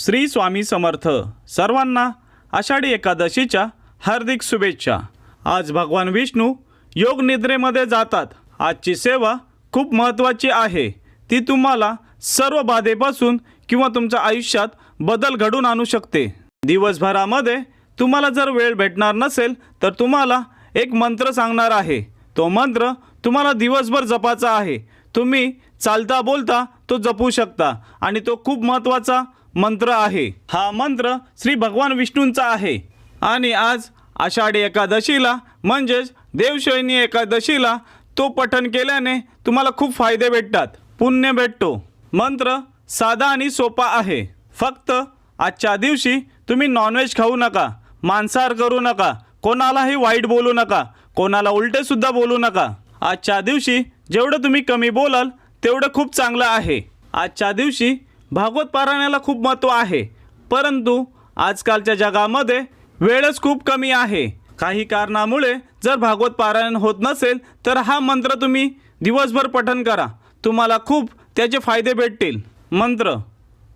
श्री स्वामी समर्थ सर्वांना आषाढी एकादशीच्या हार्दिक शुभेच्छा. आज भगवान विष्णू योग निद्रेमध्ये जातात. आजची सेवा खूप महत्त्वाची आहे. ती तुम्हाला सर्व बाधेपासून किंवा तुमच्या आयुष्यात बदल घडून आणू शकते. दिवसभरामध्ये तुम्हाला जर वेळ भेटणार नसेल तर तुम्हाला एक मंत्र सांगणार आहे. तो मंत्र तुम्हाला दिवसभर जपाचा आहे. तुम्ही चालता बोलता तो जपू शकता आणि तो खूप महत्त्वाचा मंत्र आहे. हा मंत्र श्री भगवान विष्णूंचा आहे. आणि आज आषाढी एकादशीला म्हणजेच देवशैनी एकादशीला तो पठण केल्याने तुम्हाला खूप फायदे भेटतात. पुण्य भेटतो. मंत्र साधा आणि सोपा आहे. फक्त आजच्या दिवशी तुम्ही नॉनव्हेज खाऊ नका. मांसाहार करू नका. कोणालाही वाईट बोलू नका. कोणाला उलटेसुद्धा बोलू नका. आजच्या दिवशी जेवढं तुम्ही कमी बोलाल तेवढं खूप चांगलं आहे. आजच्या दिवशी भागवत पारायणाला खूप महत्त्व आहे. परंतु आजकालच्या जगामध्ये वेळच खूप कमी आहे. काही कारणामुळे जर भागवत पारायण होत नसेल तर हा मंत्र तुम्ही दिवसभर पठन करा. तुम्हाला खूप त्याचे फायदे भेटतील. मंत्र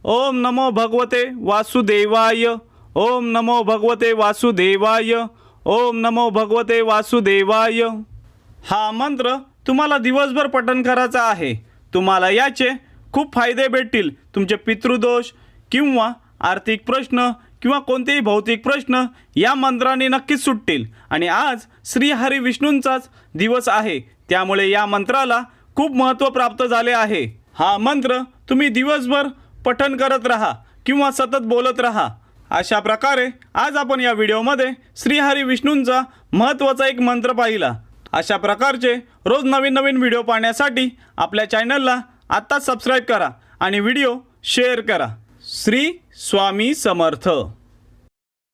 ओम नमो भगवते वासुदेवाय ओम नमो भगवते वासुदेवाय ओम नमो भगवते वासुदेवाय. हा मंत्र तुम्हाला दिवसभर पठन करायचा आहे. तुम्हाला याचे खूप फायदे भेटतील. तुमचे पितृदोष किंवा आर्थिक प्रश्न किंवा कोणतेही भौतिक प्रश्न या मंत्राने नक्कीच सुटतील. आणि आज श्री हरी विष्णूंचाच दिवस आहे. त्यामुळे या मंत्राला खूप महत्त्व प्राप्त झाले आहे. हा मंत्र तुम्ही दिवसभर पठन करत राहा किंवा सतत बोलत राहा. अशा प्रकारे आज आपण या व्हिडिओमध्ये श्रीहरी विष्णूंचा महत्त्वाचा एक मंत्र पाहिला. अशा प्रकारचे रोज नवीन नवीन व्हिडिओ पाहण्यासाठी आपल्या चॅनलला आत्ताच सबस्क्राईब करा आणि व्हिडिओ शेअर करा. श्री स्वामी समर्थ.